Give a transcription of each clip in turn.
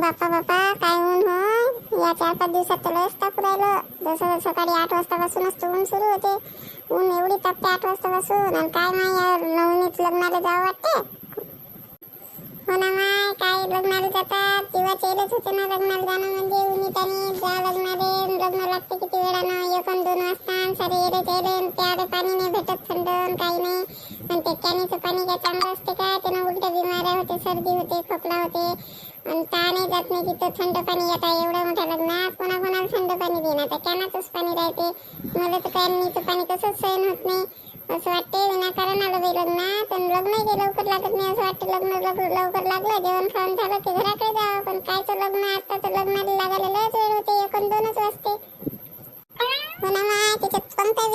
बाप्पा बाप्पा काय ऊन हो? या चार पाच दिवसात तर लयच तापू राहिलं. जसं सकाळी आठ वाजतापासूनच तर ऊन सुरू होते. ऊन एवढी तापते आठ वाजतापासून आणि काय नाही या नवनीत लग्नाला जावं वाटते. हो ना माय काय लग्नाला जातात? तेव्हा चेलच होते ना लग्नाला जाणं म्हणजे. उन्हीत आणि जा लग्नाले. लग्न लागते किती वेळानं? एक आणि दोन वाजता. सारे येले चेले त्याआड पाणी नाही भेटत थंड काही नाही. आणि ते कॅनीचं पाणी काय चांगलं असते का? त्यानं उलट्या बिमाऱ्या होते सर्दी होते खोकला होते. आणि ताणही जात नाही की तो थंड पाणी येत आहे एवढं मोठ्या लग्नात कोणाकोणाला थंड पाणी देणार त्या कॅनातच पाणी राहते? मला तर कॅनीचं पाणी कसंच सहन होत नाही. असं वाटते विनाकारण आलं बाई लग्नात पण लग्न काही लवकर लागत नाही असं वाटतं लग्न लवकर लवकर लागलं जेवण खाऊन झालं की घराकडे जावं. पण कायचं लग्न? आता तर लग्नाला लागायला लयच वेळ होते. एक दोनच वाजते.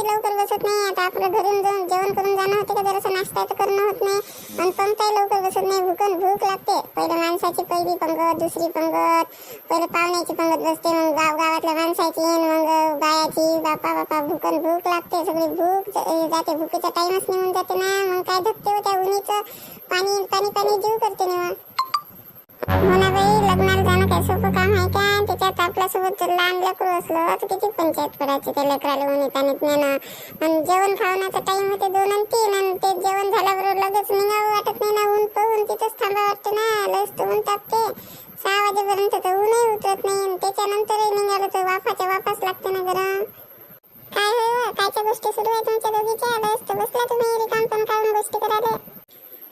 त्याच्यात लवकर बसत नाही आता आपलं घरून जाऊन जेवण करून जाणं होते का जरासं नाश्ता तर करणं होत नाही. आणि पंक्त्या लवकर बसत नाही भूकन भूक लागते. पहिलं माणसाची पहिली पंगत दुसरी पंगत पहिलं पाहुण्याची पंगत बसते मग गावगावातल्या माणसाची मग बायाची बापा बापा भूकन भूक लागते सगळी भूक जाते भूकेचा टाईमच निघून जाते ना. मग काय धकते हो त्या उन्हीचं? पाणी पाणी पाणी जीव करते ना हो ना बाई लग्न का आपल्यासोबत जर लहान लेकरू असलं तर किती पंचायत पडायची त्या लेकराला उन्हीत आणि ज्ञानं आणि जेवण खावण्याचा टाइम होते दोन आणि तीन आणि ते जेवण झाल्याबरोबर लगेच निघावं वाटत नाही ना ऊन पाहून तिथंच थांबावं वाटतं ना. लस तर ऊन तापते सहा वाजेपर्यंत तर ऊनही उतरत नाही त्याच्यानंतरही निघालं तर वाफाच्या वापस लागते ना गरम काय हो कायच्या गोष्टी सुरू आहे तुमच्या दोघीच्या? लस तर बसला तुम्ही रिकाम पण काढून गोष्टी करायला.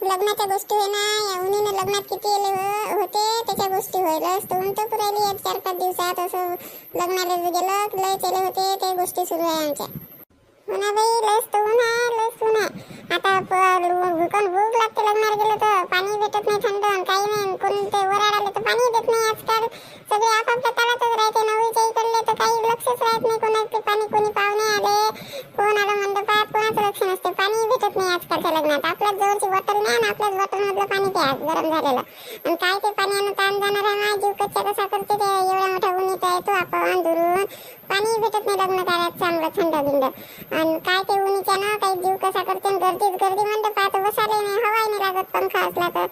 लग्नाच्या गोष्टी होणार या उन्हीनं लग्नात किती येले होते त्याच्या गोष्टी होईल तर ऊन पुरायली एक चार पाच दिवसात असं लग्नाला गेलं लय चेले होते ते गोष्टी सुरू आहे आमच्या. हो म्हणा बाई लस तर ऊन आहे लस ऊन आहे आता भूकन भूक लागते लग्नाला गेलं तर पाणी भेटत नाही नाही लग्नात आपल्याच जवळची बॉटल नाही आणि आपल्याच बॉटल मधलं पाणी प्या गरम झालेलं. आणि काय ते पाण्यानं ताण जाणार आहे. माझी कच्चा कसा करते ते? एवढा मोठा उन्हीत येतो आपण दुरून पाणी भेटत नाही लग्न कार्यात चांगलं थंड बिंड. आणि काय ते उन्हीच्या ना काही जीव कसा करते गर्दीच गर्दी मंडपात बसायला नाही हवा नाही लागत पंखा असला तर.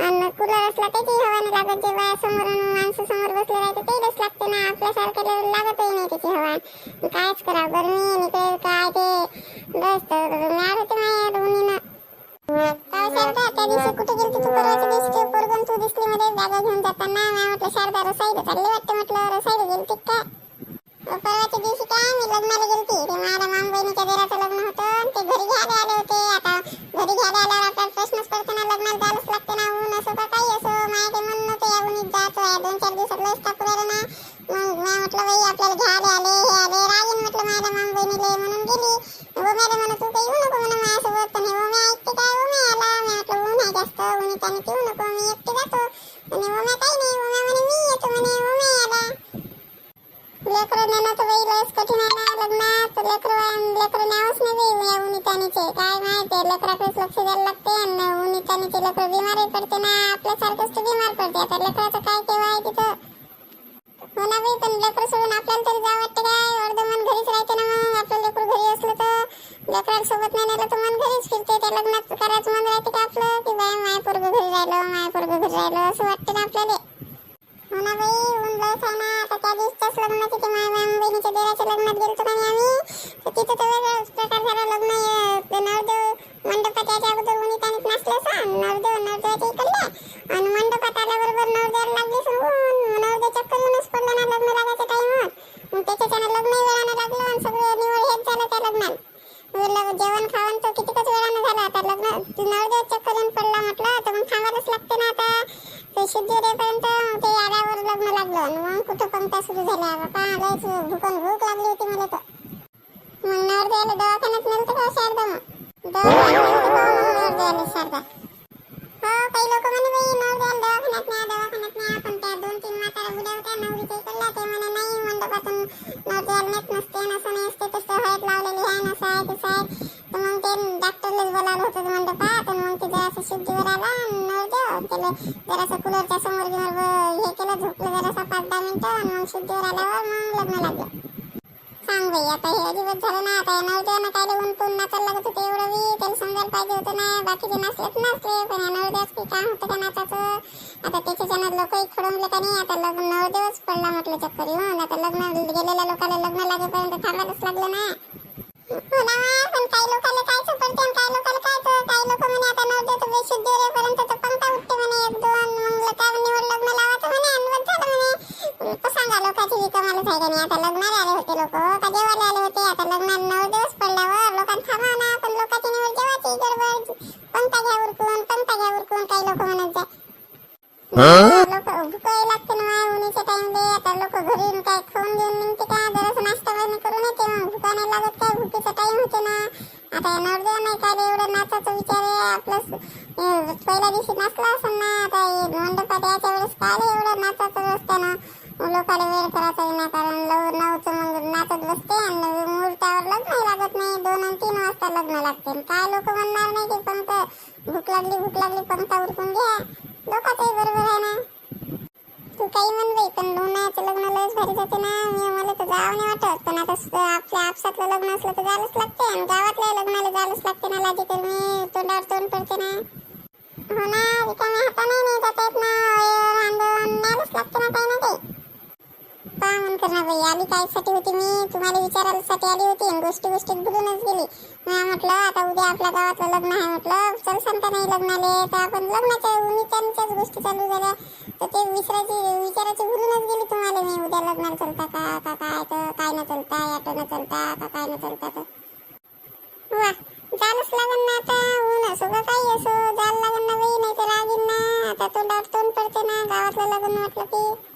आणि कूलर असला त्याची हवा नाही लागत. जे बाया समोर माणसं समोर बसले राहते तेच लागते ना. आपल्यासारख्याला लागतही नाही त्याची हवा. कायच करा गरमी आपल्याला घ्यायला आले हे आले. रागीन म्हटलं माझ्या माम बहिणीले म्हणून गेली. हो, ओम्याला म्हणत तू काही येऊ नको म्हणून माझ्यासोबत. पण हे हो, ओम्या ऐकते काय? हो, ओम्या आला. मी म्हटलं ऊन आहे जास्त उन्हीत आणि येऊ नको. मी एकटे जातो. आणि ओम्या काही नाही. ओम्या म्हणे मी येतो. म्हणे ओम्या आला. लेकरं नेणं तर बाई लस कठीण आहे ना लग्नात. लेकरं लेकरं न्यावंच नाही बाई या उनितानीचे. काय माहिती लेकराकडेच लक्ष द्यायला लागते आणि उनितानीचे लेकरं बिमारही पडते ना. आपल्यासारखंच तर बिमार पडते. आता लेकराचं काय केव्हा घरीच फिरते करायचं मन राहते का आपलं? की बाय माय पोरग घरी राहिलं माय पोरग घरी राहिलं असं वाटतं ना आपल्याला. हो ना बाई ऊन लयच आहे ना. आता त्या दिवसाच लग्नात तिथे माय माम बहिणीच्या देवाच्या लग्नात गेलतो का नाही आम्ही? तर तिथं तर वेगळाच प्रकार झाला. लग्न अं, नवरदेव मंडपात याच्या अगोदर उन्हीत आणि नसलं असं. नवरदेव नवरदेवाच्या नवरदेव चक्कर येऊन पडला म्हटलं तर मग थांबायलाच लागते ना आता. ते शुद्धी होईपर्यंत ते आल्यावर लग्न लागलं. मग कुठं पंक्त्या सुरू झाल्या. बापा लयच भूकन भूक लागली होती मला तर. मग नवरदेवाला दवाखान्यात नेलं तर का शारदा मग? दवाखान्यात नेलं का हो, मग नवरदेवाला शारदा? जरासं शुद्धीवर आला नवरदेव त्याला जरासं कूलरच्या समोर गिमोर हे केलं झोपलं जरासं पाच दहा मिनिटं मग शुद्धीवर आल्यावर मग लग्न लागलं सांग बाई आता हे अजिबात झालं ना आता नवरदेवानं काय ऊन पून नाचायला लागत होतं एवढं बी त्याला समजायला पाहिजे होतं ना बाकीचे नाचलेत नाचले पण या नवरदेवाच काही काम होतं का नाचाचं आता त्याच्याच्यानं लोकही खडवले का नाही आता लग्न नवरदेवच पडला म्हटलं चक्कर येऊन आता लग्न गेलेल्या लोकांना लग्न लागेपर्यंत थांबायलाच लागलं ना हो ना पण काही लोकांना काय पडते आणि काही लोकांना काय काही लोक आता नवरदेव तर तर पंखा उठते म्हणे एक दोन मग त्या निवड लग्न लावायचं म्हणे आणि बस झालं म्हणे. तो सांगा लोकांची रिकामालाच आहे का नाही आता लग्नाला आले होते लोक. का जेवायला आले होते आता लग्नाला नवरदेवच पडल्यावर लोकांना थांबा ना पण लोकांची निवड जेवायची गडबड. पंखा घ्या उरकून पंखा घ्या उरकून काही लोक म्हणत जाय लोक भुकायला लागते ना उन्हाच्या टाइमले आता लोक घरी काय खाऊन घेऊन निघते का? जरासं नाश्ता पाणी करून येते मग भुका नाही लागत काय? भुकीचा टाइम होते ना. आता नवरदेव नाही काय एवढं नाचाचा विचार आहे आपलं अं, पहिल्या दिवशी नाचला असं ना आता हे मंडपात याच्या वेळेस काय एवढं नाचाचं ना. लोकांना वेळ करायचा विनाकारण लव नवचं मग नाचत बसते आणि मुहूर्तावर लग्न लागत नाही. दोन आणि तीन वाजता लग्न लागते. काय लोक म्हणणार नाही की पंत भूक लागली भूक लागली पंखा उरकून घ्या. लोकांचंही काही म्हण बाई पण उन्हाळ्याचं लग्न लयच भारी जाते ना. मी मला तर जावं नाही वाटत. पण आता स- आपल्या आपसातलं लग्न असलं तर जायलाच लागते आणि गावातल्या लग्नाला जायलाच लागते ना लाजी तर मी तोंडावर तोंड पडते ना. हो ना रिकाम्या हाताने नाही जाता येत ना. अय, रांधून न्यायलाच लागते ना काही ना काही पहा करणार बाई आली कायसाठी होती मी. तुम्हाला विचारायसाठी आली होती आणि गोष्टी गोष्टीत भुलूनच गेली. मी म्हटलं आता उद्या आपल्या गावातलं लग्न आहे म्हटलं. चल सांगता नाही लग्नाले. तर आपण लग्नाच्या उमित्यांच्याच गोष्टी चालू झाल्या. तर ते विसरायची विचारायची भुलूनच गेली तुम्हाला मी. उद्या लग्नाला चलता का? का काय तर काय न चलता ऑटोनं चलता का काय न चलता तर. वा जायलाच लागन ना आता. ऊन असो का काही असो. जायला लागन ना बाई नाही तर रागीन ना. आता तोंडावर तोंड पडते ना. गावातलं लग्न म्हटलं की.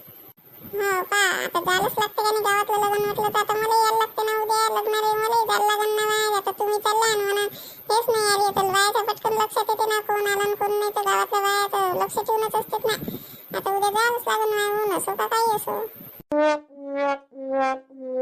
हो का? आता जायलाच लागते का नाही गावातलं लग्न म्हटलं तर आता मला यायला लागते ना उद्या लग्नाला मला जायला लागन ना आता तुम्ही चालला आणि म्हणा हेच नाही आली तर बायाचं पटकन लक्षात येते ना कोण आलं आणि कोण नाही तर गावातल्या बायाचं लक्ष ठेवूनच असतात ना. आता उद्या जायलाच लागन ना ऊन असो का काही असो.